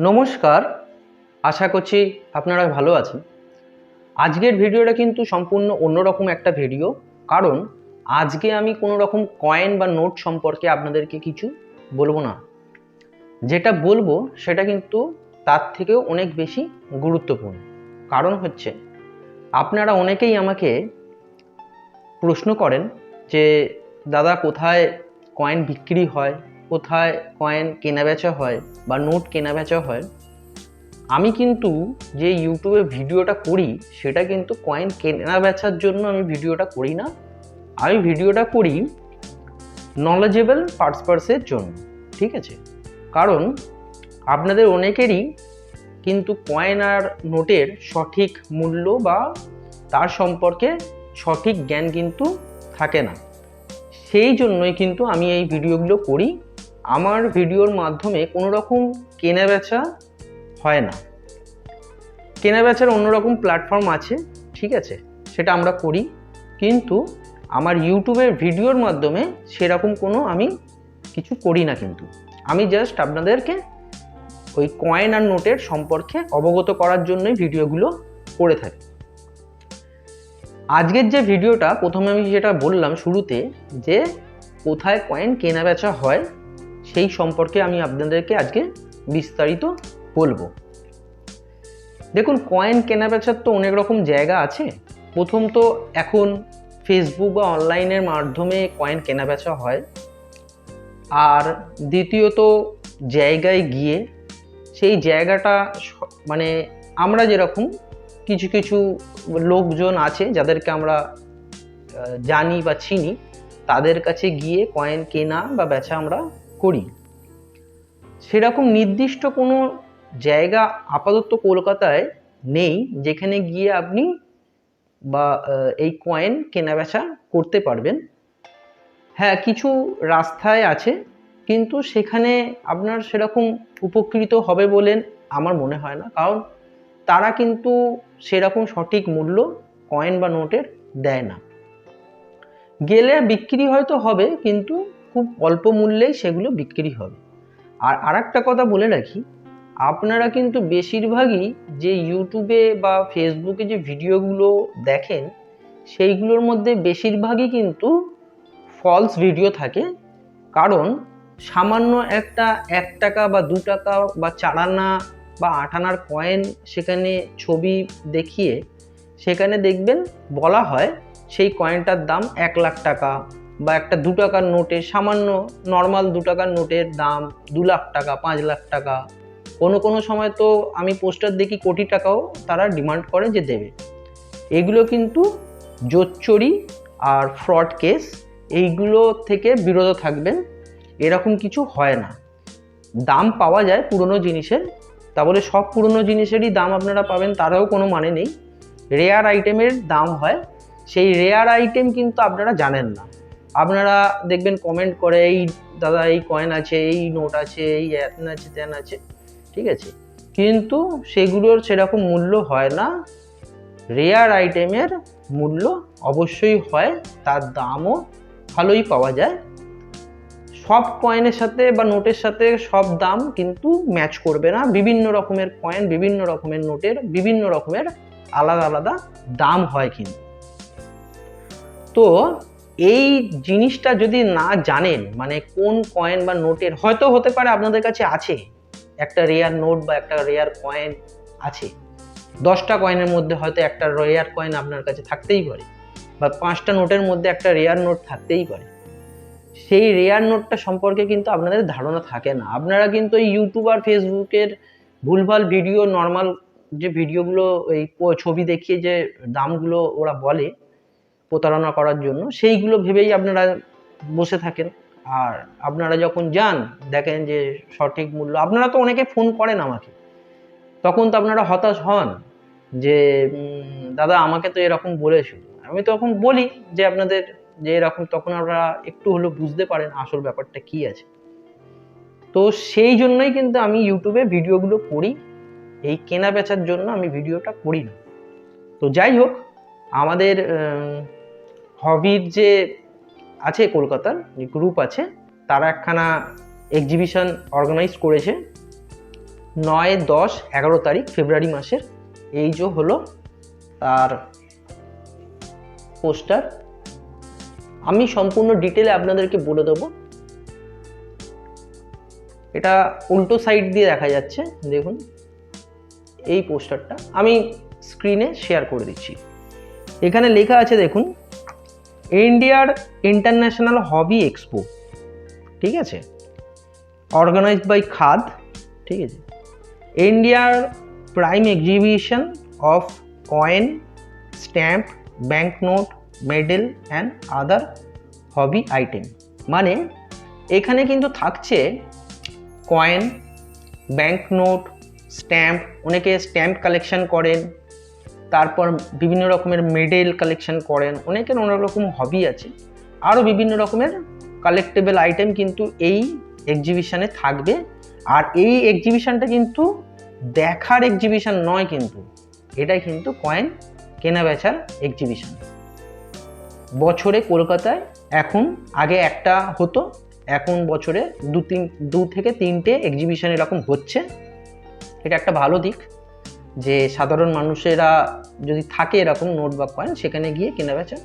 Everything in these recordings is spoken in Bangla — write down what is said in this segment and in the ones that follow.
নমস্কার। আশা করছি আপনারা ভালো আছেন। আজকের ভিডিওটা কিন্তু সম্পূর্ণ অন্যরকম একটা ভিডিও। কারণ আজকে আমি কোনো রকম কয়েন বা নোট সম্পর্কে আপনাদেরকে কিছু বলব না। যেটা বলব সেটা কিন্তু তার থেকেও অনেক বেশি গুরুত্বপূর্ণ। কারণ হচ্ছে, আপনারা অনেকেই আমাকে প্রশ্ন করেন যে, দাদা, কোথায় কয়েন বিক্রি হয়? কোথায় কয়েন কেনাবেচা হয় বা নোট কেনাবেচা হয়, আমি কিন্তু যে ইউটিউবে ভিডিওটা করি, সেটা কিন্তু কয়েন কেনা বেচার জন্য আমি ভিডিওটা করি না। আমি ভিডিওটা করি নলেজেবল পার্সপার্সের জন্য, ঠিক আছে? কারণ আপনাদের অনেকেরই কিন্তু কয়েন আর নোটের সঠিক মূল্য বা তার সম্পর্কে সঠিক জ্ঞান কিন্তু থাকে না। সেই জন্যই কিন্তু আমি এই ভিডিওগুলো করি। আমার ভিডিওর মাধ্যমে কোনো রকম কেনা বেচা হয় না। কেনা বেচার অন্যরকম প্ল্যাটফর্ম আছে, ঠিক আছে, সেটা আমরা করি। কিন্তু আমার ইউটিউবের ভিডিওর মাধ্যমে সেরকম কোনো আমি কিছু করি না কিন্তু। আমি জাস্ট আপনাদেরকে ওই কয়েন আর নোটের সম্পর্কে অবগত করার জন্যই ভিডিওগুলো করে থাকি। আজকের যে ভিডিওটা প্রথমে আমি যেটা বললাম শুরুতে যে কোথায় কয়েন কেনা বেচা হয় সেই সম্পর্কে আমি আপনাদেরকে আজকে বিস্তারিত বলব। দেখুন কয়েন কেনা বেচার তো অনেক রকম জায়গা আছে। প্রথম তো এখন ফেসবুক বা অনলাইনের মাধ্যমে কয়েন কেনা বেচা হয়। আর দ্বিতীয়ত জায়গায় গিয়ে সেই জায়গাটা মানে আমরা যেরকম কিছু কিছু লোকজন আছে যাদেরকে আমরা জানি বা চিনি, তাদের কাছে গিয়ে কয়েন কেনা বা বেচা আমরা করি। সেরকম নির্দিষ্ট কোনো জায়গা আপাতত কলকাতায় নেই, যেখানে গিয়ে আপনি বা এই কয়েন কেনা বেচা করতে পারবেন। হ্যাঁ কিছু রাস্তায় আছে, কিন্তু সেখানে আপনার সেরকম উপকৃত হবে বলে আমার মনে হয় না। কারণ তারা কিন্তু সেরকম সঠিক মূল্য কয়েন বা নোটের দেয় না। গেলে বিক্রি হয়তো হবে, কিন্তু খুব অল্প মূল্যেই সেগুলো বিক্রি হবে। আর আরেকটা কথা বলে রাখি, আপনারা কিন্তু বেশিরভাগই যে ইউটিউবে বা ফেসবুকে যে ভিডিওগুলো দেখেন, সেইগুলোর মধ্যে বেশিরভাগই কিন্তু ফলস ভিডিও থাকে। কারণ সামান্য একটা এক টাকা বা দু টাকা বা চার আনা বা আট আনার কয়েন সেখানে ছবি দেখিয়ে, সেখানে দেখবেন বলা হয় সেই কয়েনটার দাম এক লাখ টাকা বা একটা দু টাকার নোটে, সামান্য নর্মাল দু টাকার নোটের দাম দু লাখ টাকা, পাঁচ লাখ টাকা। কোনো কোনো সময় তো আমি পোস্টার দেখি কোটি টাকাও তারা ডিমান্ড করে যে দেবে। এগুলো কিন্তু জোচ্চুরি আর ফ্রড কেস এইগুলো থেকে বিরত থাকবেন। এরকম কিছু হয় না। দাম পাওয়া যায় পুরনো জিনিসের তা বলে সব পুরনো জিনিসেরই দাম আপনারা পাবেন, তারাও কোনো মানে নেই। রেয়ার আইটেমের দাম হয়। সেই রেয়ার আইটেম কিন্তু আপনারা জানেন না। আপনারা দেখবেন কমেন্ট করে, এই দাদা, এই কয়েন আছে, এই নোট আছে, এই এন আছে তেন আছে। ঠিক আছে? কিন্তু সেগুলোর সেরকম মূল্য হয় না। রেয়ার আইটেমের মূল্য অবশ্যই হয়, তার দামও ভালোই পাওয়া যায়। সব কয়েনের সাথে বা নোটের সাথে সব দাম কিন্তু ম্যাচ করবে না। বিভিন্ন রকমের কয়েন বিভিন্ন রকমের নোটের বিভিন্ন রকমের আলাদা আলাদা দাম হয় কিন্তু। তো এই জিনিসটা যদি না জানেন মানে কোন কয়েন বা নোটের হয়তো হতে পারে আপনাদের কাছে আছে। একটা রেয়ার নোট বা একটা রেয়ার কয়েন আছে। দশটা কয়েনের মধ্যে হয়তো একটা রেয়ার কয়েন আপনার কাছে থাকতেই পারে। বা পাঁচটা নোটের মধ্যে একটা রেয়ার নোট থাকতেই পারে। সেই রেয়ার নোটটা সম্পর্কে কিন্তু আপনাদের ধারণা থাকে না। আপনারা কিন্তু এই ইউটিউব আর ফেসবুকের ভুলভাল ভিডিও নর্মাল যে ভিডিওগুলো এই ছবি দেখিয়ে যে দামগুলো ওরা বলে প্রতারণা করার জন্য, সেইগুলো ভেবেই আপনারা বসে থাকেন। আর আপনারা যখন যান, দেখেন যে সঠিক মূল্য, আপনারা তো অনেকে ফোন করেন আমাকে। তখন তো আপনারা হতাশ হন যে দাদা আমাকে তো এরকম বলেছিল আমি তখন বলি যে, আপনাদের যে এরকম, তখন আপনারা একটু হলেও বুঝতে পারেন আসল ব্যাপারটা কি আছে। তো সেই জন্যই কিন্তু আমি ইউটিউবে ভিডিওগুলো করি। এই কেনা বেচার জন্য আমি ভিডিওটা করি না। তো যাই হোক, আমাদের হবির যে আছে কলকাতার, যে গ্রুপ আছে, তারা একখানা এক্সিবিশন অর্গানাইজ করেছে নয়, দশ, এগারো তারিখ, ফেব্রুয়ারি মাসের। এই যে হলো তার পোস্টার। আমি সম্পূর্ণ ডিটেলে আপনাদেরকে বলে দেবো। এটা উল্টো সাইড দিয়ে দেখা যাচ্ছে, দেখুন। এই পোস্টারটা আমি স্ক্রিনে শেয়ার করে দিচ্ছি। এখানে লেখা আছে, দেখুন ইন্ডিয়ার ইন্টারন্যাশনাল হবি এক্সপো, ঠিক আছে? অর্গানাইজড বাই খাদ, ঠিক আছে? ইন্ডিয়ার prime exhibition of coin stamp bank note medal and other hobby item মানে এখানে কিন্তু থাকছে কয়েন ব্যাংক নোট স্ট্যাম্প অনেকে স্ট্যাম্প কালেকশন করেন তারপর বিভিন্ন রকমের মেডেল কালেকশন করেন। অনেকের অনেক রকম হবি আছে। আরও বিভিন্ন রকমের কালেক্টেবল আইটেম কিন্তু এই এক্সিবিশানে থাকবে। আর এই এক্সিবিশানটা কিন্তু দেখার এক্সিবিশান নয় কিন্তু এটা কিন্তু কয়েন কেনা বেচার এক্সিবিশন বছরে কলকাতায় এখন আগে একটা হতো, এখন বছরে দু তিন, দু থেকে তিনটে এক্সিবিশান এরকম হচ্ছে। এটা একটা ভালো দিক। যে সাধারণ মানুষেরা যদি থাকে এরকম নোট বা কয়েন সেখানে গিয়ে কেনা বেচা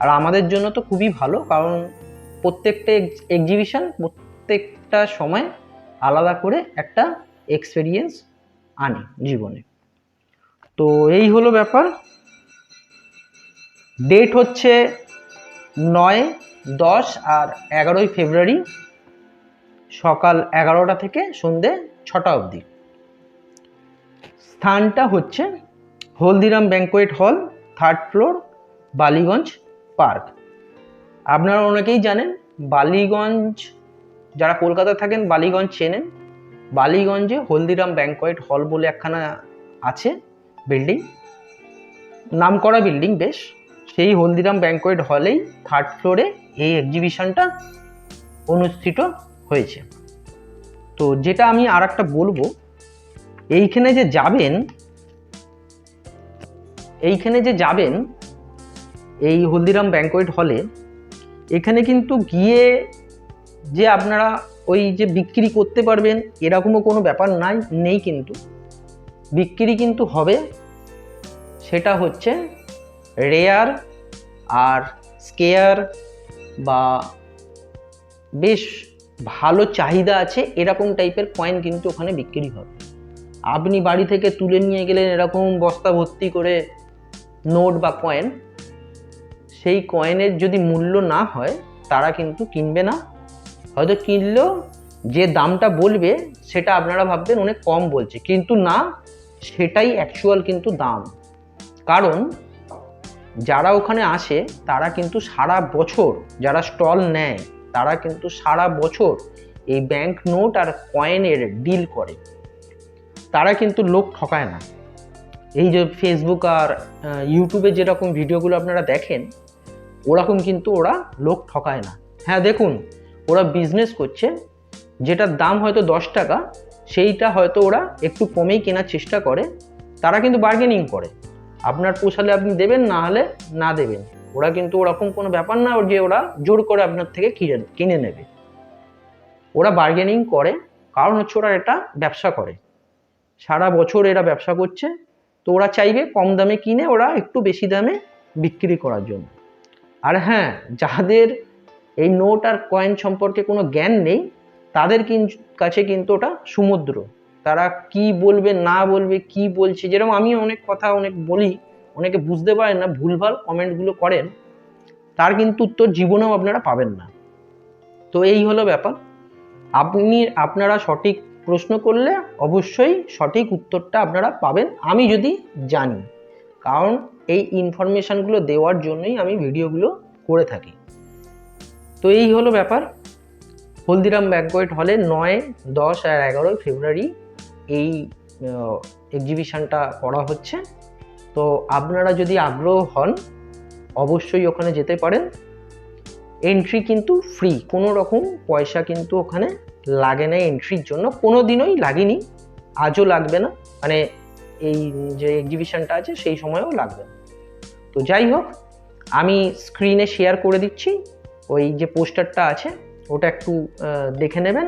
আর আমাদের জন্য তো খুবই ভালো, কারণ প্রত্যেকটা এক্সিবিশন প্রত্যেকটা সময় আলাদা করে একটা এক্সপেরিয়েন্স আনে জীবনে। তো এই হলো ব্যাপার। ডেট হচ্ছে নয়, দশ আর এগারোই ফেব্রুয়ারি সকাল এগারোটা থেকে সন্ধে ছটা অবধি। স্থানটা হচ্ছে Haldiram banquet hall third floor Ballygunge park. আপনারা অনেকেই জানেন, বালিগঞ্জ, যারা কলকাতা থাকেন, বালিগঞ্জ চেনেন। বালিগঞ্জে হলদিরাম ব্যাঙ্কোয়েট হল বলে একখানা আছে বিল্ডিং। নামকরা বিল্ডিং বেশ। সেই হলদিরাম ব্যাঙ্কোয়েট হলেই থার্ড ফ্লোরে এই এক্সিবিশনটা অনুষ্ঠিত হয়েছে। তো যেটা আমি আর একটা বলব এইখানে যে যাবেন, এইখানে যে যাবেন, এই হলদিরাম ব্যাঙ্কোয়েট হলে, এখানে কিন্তু গিয়ে যে আপনারা ওই যে বিক্রি করতে পারবেন, এরকমও কোনো ব্যাপার নাই, নেই কিন্তু। বিক্রি কিন্তু হবে, সেটা হচ্ছে রেয়ার আর স্কেয়ার বা বেশ ভালো চাহিদা আছে, এরকম টাইপের কয়েন কিন্তু ওখানে বিক্রি হবে। আপনি বাড়ি থেকে তুলে নিয়ে গেলেন এরকম বস্তা ভর্তি করে নোট বা কয়েন সেই কয়েনের যদি মূল্য না হয়, তারা কিন্তু কিনবে না। হয়তো কিনলেও যে দামটা বলবে, সেটা আপনারা ভাববেন অনেক কম বলছে। কিন্তু না, সেটাই অ্যাকচুয়াল কিন্তু দাম। কারণ, যারা ওখানে আসে, তারা কিন্তু সারা বছর, যারা স্টল নেয়, তারা কিন্তু সারা বছর এই ব্যাংক নোট আর কয়েনের ডিল করে। তারা কিন্তু লোক ঠকায় না। এই যে ফেসবুক আর ইউটিউবে যেরকম ভিডিওগুলো আপনারা দেখেন, ওরকম কিন্তু ওরা লোক ঠকায় না। হ্যাঁ দেখুন, ওরা বিজনেস করছে, যেটার দাম হয়তো দশ টাকা, সেইটা হয়তো ওরা একটু কমেই কেনার চেষ্টা করে, তারা কিন্তু বার্গেনিং করে। আপনার পোষালে আপনি দেবেন, না হলে না দেবেন। ওরা কিন্তু ওরকম কোনো ব্যাপার না যে ওরা জোর করে আপনার থেকে কিনে কিনে নেবে। ওরা বার্গেনিং করে, কারণ হচ্ছে ওরা এটা ব্যবসা করে। সারা বছর এরা ব্যবসা করছে, তো ওরা চাইবে কম দামে কিনে ওরা একটু বেশি দামে বিক্রি করার জন্য। আর হ্যাঁ যাদের এই নোট আর কয়েন সম্পর্কে কোনো জ্ঞান নেই, তাদের কাছে কিন্তু ওটা সমুদ্র। তারা কি বলবে, না বলবে, কি বলছে, যেরকম আমি অনেক কথা অনেক বলি, অনেকে বুঝতে পারেন না, ভুলভাল কমেন্টগুলো করেন, তার কিন্তু উত্তর জীবনেও আপনারা পাবেন না। তো এই হলো ব্যাপার। আপনি, আপনারা সঠিক প্রশ্ন করলে অবশ্যই সঠিক উত্তরটা আপনারা পাবেন, আমি যদি জানি। কারণ এই ইনফরমেশানগুলো দেওয়ার জন্যই আমি ভিডিওগুলো করে থাকি। তো এই হলো ব্যাপার। হলদিরাম ব্যাঙ্কোয়েট হলে নয়, দশ আর এগারোই ফেব্রুয়ারি এই এক্সিবিশানটা করা হচ্ছে। তো আপনারা যদি আগ্রহ হন, অবশ্যই ওখানে যেতে পারেন। এন্ট্রি কিন্তু ফ্রি কোনো রকম পয়সা কিন্তু ওখানে লাগে না এন্ট্রির জন্য কোনো দিনই লাগেনি। আজও লাগবে না। মানে এই যে এক্সিবিশনটা আছে, সেই সময়ও লাগবে তো যাই হোক, আমি স্ক্রিনে শেয়ার করে দিচ্ছি। ওই যে পোস্টারটা আছে, ওটা একটু দেখে নেবেন।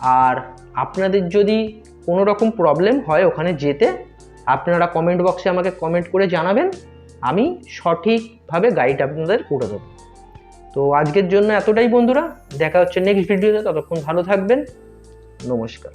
আর আপনাদের যদি কোনো রকম প্রবলেম হয় ওখানে যেতে, আপনারা কমেন্ট বক্সে আমাকে কমেন্ট করে জানাবেন। আমি সঠিকভাবে গাইড আপনাদের করে দেবো। তো আজকের জন্য এতটাই বন্ধুরা দেখা হচ্ছে নেক্সট ভিডিওতে ততক্ষণ ভালো থাকবেন। নমস্কার।